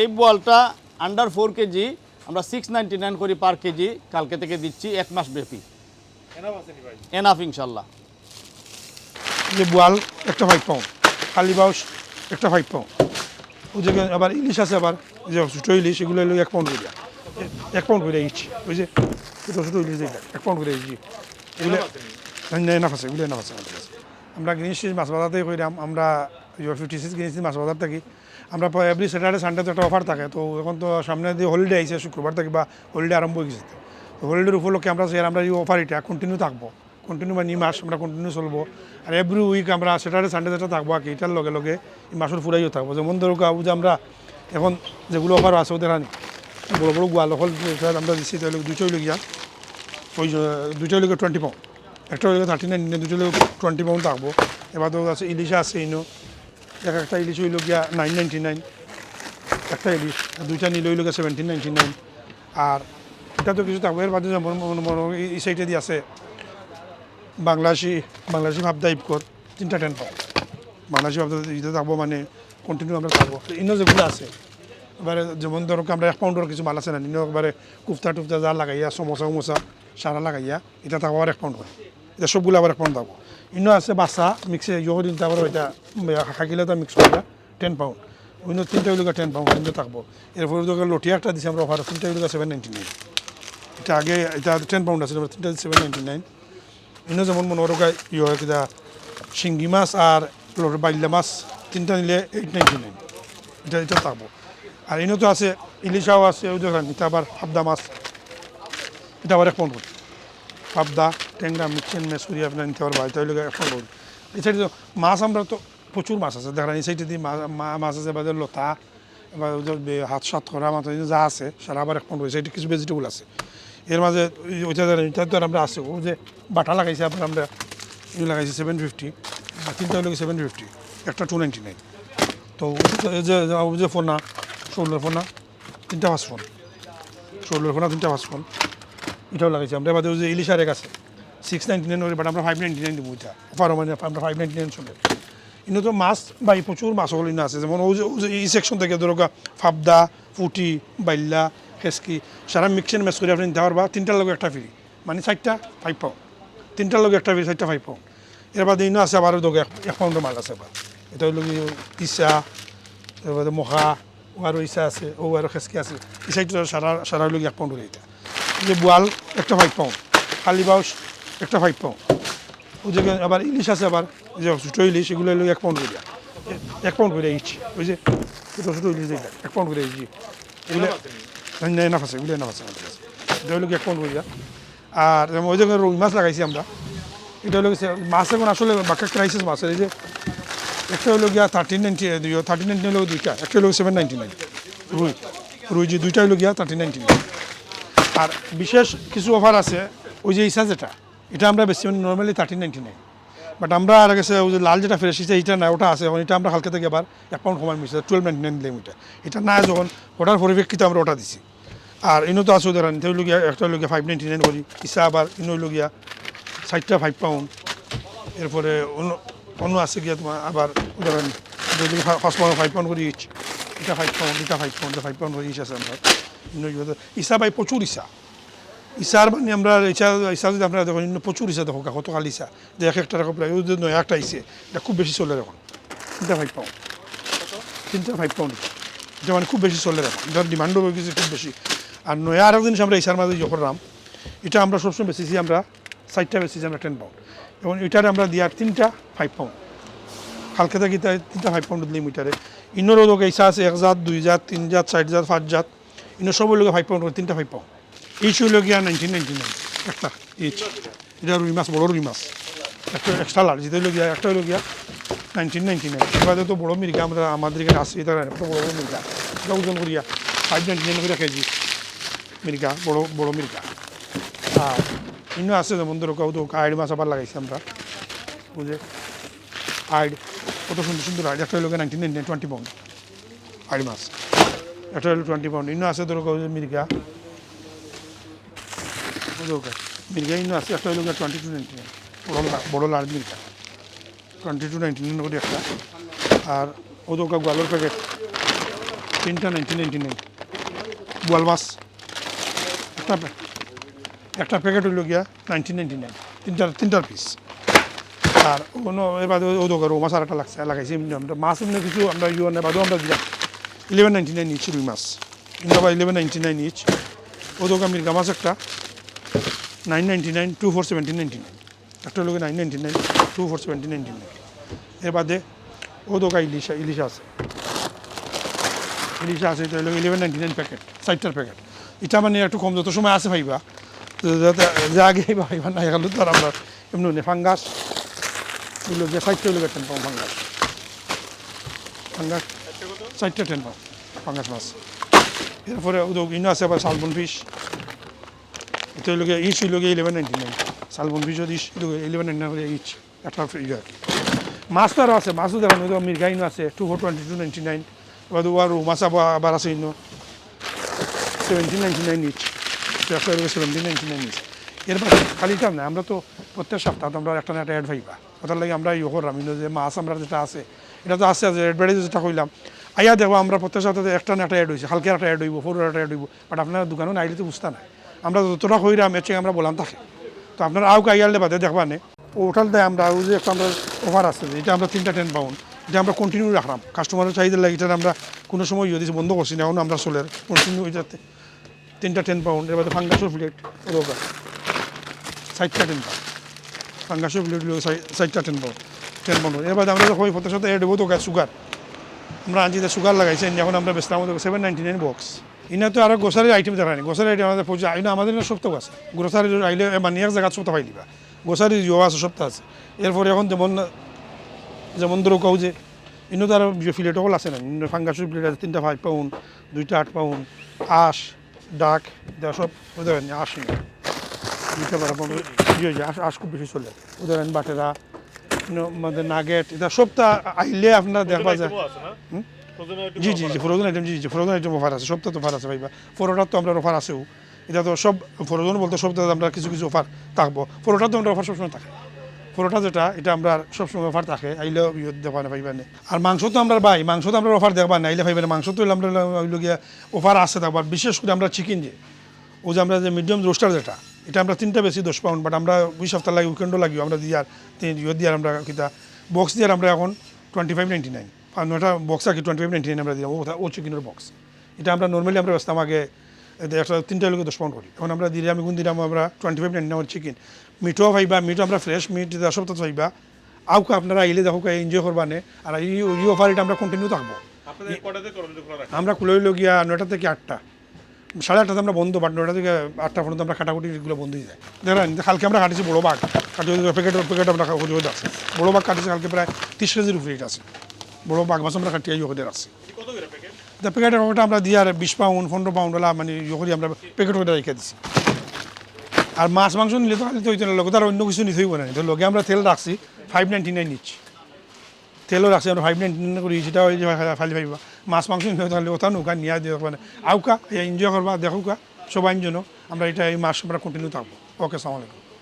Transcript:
এই বলটা under four KG আমরা সিক্স নাইনটি নাইন করি পার কেজি কালকে থেকে দিচ্ছি এক মাস ব্যাপী। এনাফ ইনশাল্লাহ। যে বোয়াল একটা ফাইভ পাউন্ড খালি বাউস একটা ফাইভ পাউন্ড ওই যে আবার ইলিশ আছে আবার যে ছোটো ইলিশ এগুলো হলো এক পাউন্ড করে। এক পাউন্ড করে ইচ্ছি ওই যে ছোটো ছোটো ইলিশ এক পাউন্ড করে ইচ্ছি এগুলো এনাফ আছে এগুলো এনাফ আছে আমাদের কাছে। আমরা গ্রিনিশ মাছ বাজার থেকে কইরাম আমরা ফিফটি সিক্স গ্রিনিশ মাছ বাজার থাকি। আমরা এভরি স্যাটারডে সানডে তো একটা অফার থাকে। তো এখন তো সামনে দিয়ে হলিডে আইছে, শুক্রবার থেকে বা হলিডে আরম্ভ হয়ে গেছে। তো হলিডের উপলক্ষে আমরা সেই আমরা এই অফার এটা কন্টিনিউ থাকব। কন্টিনিউ মানে এই মাস আমরা কন্টিনিউ চলবো। আর এভরি উইক আমরা স্যাটারডে সানডে যেটা থাকব আর কি এটার লগে লগে এই মাসের ফুরাইও থাকব। যেমন ধরো যে আমরা এখন যেগুলো অফার আছে ওদের বড় বড় গোয়াল হল আমরা দিচ্ছি তাহলে দুইটাই লগিয়া ওই দুইটা হলে টোয়েন্টি পাউন্ড একটা হলে থার্টি নাইন দুটো হলে টোয়েন্টি পাউন্ড থাকব। এবার তো আছে ইলিশ আছে ইনো। এক একটা ইলিশ হইল গিয়া নাইন নাইনটি নাইন একটা ইলিশ দুইটা নিলে হইল গিয়া সেভেন্টিন নাইনটি নাইন আর এটা তো কিছু থাকবে বাদে এই- সাইডে দিয়ে আছে বাংলাদেশি বাংলাদেশি ভাবদা ইপকর তিনটা টেন পাউন্ড বাংলাদেশি ভাবদা ইতে থাকব মানে কন্টিনিউ আমরা থাকব ইনো যেগুলো আছে, এবারে যেমন ধরো আমরা এক পাউন্ডের কিছু মাল আছে না, নিনো একবারে কুফতা টুফতা যা লাগাইয়া সমোসা উমোসা সারা লাগাইয়া, এটা থাকব আবার এক পাউন্ড করে এটা সবগুলো আবার পাউন্ড থাকব ইনো আছে বাসা মিক্সে ইয়ে দিন তারপরে ওইটা খাকিলে তা মিক্স করে টেন পাউন্ড অন্য তিনটা হইলে টেন পাউন্ড কিন্তু থাকব। এরপরে তো লটিয়া একটা দিছে, আমরা অফার তিনটা হইলে সেভেন নাইনটি নাইন এটা আগে এটা টেন পাউন্ড আছে, তিনটা সেভেন নাইনটি নাইন ইনো যেমন মনে করো ইয়ে হয় কিনা শিঙ্গি মাছ আর বাইল্লা মাছ, তিনটা নিলে এইট নাইনটি নাইন এটা এটা থাকব। আর ইনো তো আছে ইলিশাও আছে ওই দেখেন এটা আবার হাবদা মাছ। এটা আবার এক পাউন্ড পাবদা ট্যাংরা মিক্সেন মেসুরি, আপনার নিতে পারব। এটা হইলে এক পাউন্ড করে এই সাইডে তো মাছ, আমরা তো প্রচুর মাছ আছে। দেখেন, এই সাইডে দিয়ে মাছ আছে বাজার লতা বে- হাত সাত করা মাছ যা আছে সারা আবার পাউন্ড করে সাইডে কিছু ভেজিটেবল আছে। এর মাঝে ওই- ওইটা এটা তো আমরা আছে। ও যে বাটা লাগাইছে, আপনার আমরা ইয়ে লাগাইছি সেভেন ফিফটি তিনটা হলো সেভেন ফিফটি একটা টু নাইনটি নাইন তো এই যে যে ফোন, ষোলোর ফোন না তিনটা পাঁচ ফোন। ষোলোর ফোন, তিনটা পাঁচ ফোন। এটাও লাগাইছি আমরা। এবার যে ইলিশ আরেক আছে সিক্স নাইনটি নাইন বাট আমরা ফাইভ নাইনটি নাইন দেবো এটা। অফারও মানে আমরা ফাইভ নাইনটি নাইন চলে। ইনো তো মাছ বা প্রচুর মাছ হল আছে। যেমন এই সেকশন থেকে ধরো ফাবদা ফুটি বাইল্লা হেসকি সারা মিক্সেন ম্যাচ করে আপনি নিতে পারবা। তিনটার লগে একটা ফ্রি মানে চারটা ফাইভ পাউন্ড তিনটার লগে একটা ফ্রি চারটা ফাইভ পাউন্ড এর বাদে ইনো আছে আবার দোকে এক পাউন্ডের মাল আছে আবার। এটা হইল কি ইসা এরপরে মহা, ও আরও ইসা আছে, ও আরও খেসকি আছে। এই সাইডটা সারা সারা কি এক পাউন্ড এটা। যে বোয়াল, একটা ফাইভ পাউন্ড খালি বাউস, একটা ফাইভ পাউন্ড ওই যে আবার ইলিশ আছে আবার যে ছোটো ইলিশ, এগুলো হলো এক পাউন্ড করে। এক পাউন্ড করে ইচ্ছি ওই যে ছোটো ছোটো ইলিশ যেটা এক পাউন্ড করে ইচ্ছি এগুলো এনাফ আছে, এগুলো এনাফ আছে আমাদের কাছে এটা হলো এক পাউন্ড করে। আর ওই যে রুই মাছ লাগাইছি আমরা, এটা হলো মাছ এখন আসলে বাক্কা ক্রাইসিস মাছের, এই যে একটা হলো গিয়া থার্টিন নাইনটি থার্টিন নাইনটি হলো দুইটা, একটা হলো সেভেন নাইনটি নাইন রুই রুই যে দুইটা হলো গিয়া থার্টিন নাইনটি নাইন আর বিশেষ কিছু অফার আছে, ওই যে ইসা যেটা এটা। আমরা বেশি normally thirteen ninety nine but আমরা আর গেছে, ওই যে লাল যেটা ফ্রেশ ইসা এটা না, ওটা আছে। এটা আমরা হালকা থেকে আবার অ্যাকাউন্ট কমাই মিশে টুয়েলভ নাইনটি নাইন দিলাম এটা এটা না যখন, ওটার পরিপ্রেক্ষিতে আমরা ওটা দিছি। আর ইনো তো আছে এটা হইল একটা হইল ফাইভ নাইনটি নাইন করি, ইসা আবার ইনো হইল গিয়া ষাটটা ফাইভ পাউন্ড এরপরে অন্য অন্য আছে গিয়া তোমার আবার ধরেন ফার্স্ট পাউন্ড ফাইভ পাউন্ড করে এটা ফাইভ পাউন্ড এটা five pound five pound each আছে আমরা ইসা ভাই প্রচুর ইসা ইসার মানে আমরা ইসা ইসা যদি আমরা দেখুন প্রচুর ইসা দেখো কত কাল ইসা যে এক একটা টাকা প্রায় নয় একটা ইসে এটা খুব বেশি চলে এখন তিনটা ফাইভ পাউন্ড তিনটা ফাইভ পাউন্ড এটা মানে খুব বেশি চলে এখন এটার ডিমান্ডও হয়ে গেছে খুব বেশি আর নয়া আরও জিনিস আমরা ইসার মাঝে যখন রাম এটা আমরা সবসময় বেশিছি আমরা সাইডটা বেশিছি আমরা টেন পাউন্ড এবং এটারে আমরা দিয়ার তিনটা ফাইভ পাউন্ড কালকে থাকি তিনটা ফাইভ পাউন্ড দিলি মিটারে ইন্নরও লোক ইসা আছে, এক জাত, দুই জাত, তিন জাত, চার জাত, পাঁচ জাত। ইন্ন সব লোক ফাইভ পাউন্ড তিনটা ফাইভ পাউন্ড ইচ হইল গিয়া নাইনটিন নাইনটি নাইন একটা ইচ এটা রুই মাছ, বড় রুই মাছ। একটা এক্সট্রা লার্জ হইল গিয়া, একটা গিয়া নাইনটিন নাইনটি নাইন এবারে তো বড় মির্গা, আমরা, আমাদের এখানে আসছে এটা একটা বড় বড় মির্গা। এটা ওজন করিয়া ফাইভ নাইনটি নাইন করে কেজি মির্গা, বড় বড় মির্গা। আর ইন্ন আছে যেমন ধরো কেউ তো আইড মাছ আবার লাগাইছি আমরা। বুঝে আইড কত সুন্দর সুন্দর আইড একটা হইল nineteen ninety nine twenty pound I'd মাছ। একটা হলো টোয়েন্টি পাউন্ড ইন্ন আছে ধরো মির্গা মির্গা ইন্ন আছে একটা হইল টোয়েন্টি টু নাইনটি নাইন বড় বড় লাল মির্গা টোয়েন্টি টু নাইনটি নাইন করে একটা আর ওদোকা গোয়ালোর প্যাকেট তিনটা নাইনটিন নাইনটি নাইন বোয়াল মাছ। একটা একটা প্যাকেট হইল গিয়া নাইনটিন নাইনটি নাইন তিনটার তিনটার পিস আর কোনো এর বাদে ও দোকান আর একটা লাগছে, লাগাইছি আমরা মাছ এমনি কিছু আমরা ইউ না বাদেও আমরা দিলাম। ইলেভেন নাইনটি নাইন ইচ রুই মাছ। ইন্দা বা ইলেভেন নাইনটি নাইন ইচ ও দোকান মির্গা মাছ একটা nine ninety nine two four seventeen ninety nine একটা লোকে nine ninety nine two four seventeen ninety nine এর বাদে ও দোকান ইলিশা ইলিশা আছে। ইলিশা আছে, এটা ইলেভেন নাইনটি নাইন প্যাকেট সাইটটার প্যাকেট এটা মানে একটু কম, যত সময় আছে ভাইবা, যাতে যা আগে ভাইবা না গেল তার আমরা এমনি ফাঙ্গাস এগুলো যে সাইটটা হলো টেন পাউন্ড ফাঙ্গাস ফাঙ্গাস সাইটটা টেন পাউন্ড ফাঙ্গাস মাছ। এরপরে ইনো আছে আবার শালবন ফিশ। এটা গিয়ে ইচ হইল ইলেভেন নাইনটি নাইন শালবন ফিশও ইচ হইল ইলেভেন নাইনটি নাইন ইচ। একটা ইয়ে আর মাছ তো আরও আছে, মাছও দেখেন ওই মির্গাইনো আছে two four twenty two ninety nine এবার আরও মাছ আবার আছে ইনো। Seventeen ninety nine each seventeen ninety nine each এর পাশে খালি না, আমরা তো প্রত্যেক সপ্তাহ আমরা একটা না একটা অ্যাড পাইবা ওটার লাগে আমরা ইয়ে করলাম যে মাছ আমরা যেটা আছে। এটা তো আছে অ্যাডভার্টাইজ যেটা কইলাম। আইয়া দেখো আমরা প্রত্যেক সপ্তাহে একটা না একটা অ্যাড হয়েছে হালকা একটা অ্যাড হইব ফোর একটা অ্যাড হইব। বাট আপনার দোকানও নাইলে তো বুঝতে নাই। আমরা যতটা কইরাম এর চেয়ে আমরা বললাম থাকে তো আপনারা আউ আইয়ালে বাদে দেখবা নে? ওটাল দেয় আমরা ওই যে একটা আমরা অফার আছে এটা আমরা তিনটা টেন পাউন্ড এটা আমরা কন্টিনিউ রাখলাম কাস্টমারের চাহিদা লাগে এটা আমরা কোনো সময় ইয়ে দিয়েছি বন্ধ করছি না, এখন আমরা চলে কন্টিনিউ এটাতে তিনটা টেন পাউন্ড এবার ফাঙ্গাসের প্লেট ওরকম সাইডটা টেন পাউন্ড ফাঙ্গাসের প্লেট সাইডটা টেন এবার আমরা যখন সাথে এড দেবো তো সুগার আমরা আনছি যে সুগার লাগাইছি এখন আমরা বেচলাম সেভেন নাইনটি নাইন বক্স ইনা তো আরও গ্রোসারির আইটেম দেখা নেই। গ্রোসারি আইটেম আমাদের পৌঁছে আইনা আমাদের না সপ্তাহ আছে। গ্রোসারি আইলে মানে এক জায়গা সপ্তাহ পাই দিবা। গ্রোসারি ইয়ে আছে, সপ্তাহ আছে। এরপরে এখন যেমন যেমন ধরো কও যে ইনো তো আর ফিলেট সকল আছে না। ফাঙ্গাসের প্লেট আছে, তিনটা ফাইভ পাউন্ড দুইটা আট পাউন্ড আশ, ডাক এটা সব উদাহরণ আশ বারো পাউন্ড ইয়ে আশ আশ খুব বেশি চলে। উদাহরণ বাটেরা আমাদের নাগেট এটা সবটা আইলে আপনার দেখা যায়। জি জি জি ফ্রোজেন আইটেম জি জি ফ্রোজেন আইটেম অফার আছে সবটা তো অফার আছে ভাইবা। ফোরোটার তো আমরা অফার আছেও। এটা তো সব ফ্রোজেন বলতে সবটাতে আমরা কিছু কিছু অফার থাকব। ফোরোটার তো আমরা অফার সবসময় থাকে। ফোরোটা যেটা এটা আমরা সবসময় অফার থাকে। আইলেও ইয়ে দেখবা না পাইবা না আর মাংস তো আমরা ভাই মাংস তো আমরা অফার দেখবা না। আইলে পাইবা না মাংস তো আমরা অফার আছে থাকবার বিশেষ করে আমরা চিকেন যে ও যে আমরা যে মিডিয়াম রোস্টার যেটা এটা আমরা তিনটা বেশি দশ পাউন্ড বাট আমরা দুই সপ্তাহ লাগে উইকেন্ডও লাগিও আমরা দিয়ার তিন ইয়ে দিয়ার আমরা কিতা বক্স দিয়ার আমরা এখন টোয়েন্টি ফাইভ নাইনটি নাইন আর নয়টা বক্স আছে টোয়েন্টি ফাইভ নাইনটি নাইন আমরা দিলাম ও চিকেনের বক্স এটা আমরা নর্মালি আমরা ব্যস্তাম আগে এটা একটা তিনটা লোকে দশ পাউন্ড করি। এখন আমরা দিলে আমি কোন দিলাম আমরা twenty five ninety nine chicken মিঠও পাইবা মিঠও আমরা ফ্রেশ মিট দশ সপ্তাহ পাইবা আউকা আপনারা আইলে দেখো এনজয় করবা নে। আর এই অফার এটা আমরা কন্টিনিউ থাকব। আমরা খুলে গিয়া নয়টা থেকে আটটা। সাড়ে আটটাতে আমরা বন্ধ বাট নয়টা থেকে আটটা পর্যন্ত আমরা কাটাকুটি এগুলো বন্ধ হয়ে যায় দেখেন কালকে আমরা কাটিছি বড়ো বাঘ। কাটি প্যাকেট প্যাকেট আমরা আছে। বড়ো বাঘ কাটিছি কালকে প্রায় তিরিশ কেজির উপরে এটা আছে। বড়ো বাঘ মাছ আমরা কাটিয়ে ওদের আছে। তা প্যাকেটের আমরা দিয়ে আর বিশ পাউন্ড পনেরো পাউন্ড ওলা মানে ইয়ে করি আমরা প্যাকেট ওটা রেখে দিছি। আর মাছ মাংস নিলে তো খালি তো হইতে না লোক তার অন্য কিছু নিতে হইব না। তো লোকে আমরা তেল রাখছি ফাইভ নাইনটি নাইন নিচ্ছি। তেলও রাখছি আমরা ফাইভ নাইনটি নাইন করি সেটা ওই ফালি পাইবা মাছ মাংস নিয়ে তাহলে ওটা নৌকা নিয়ে দিয়ে মানে আউকা এনজয় করবা দেখুকা সবাই জন্য আমরা এটা এই মাস আমরা কন্টিনিউ থাকব। ওকে সালামালাইকুম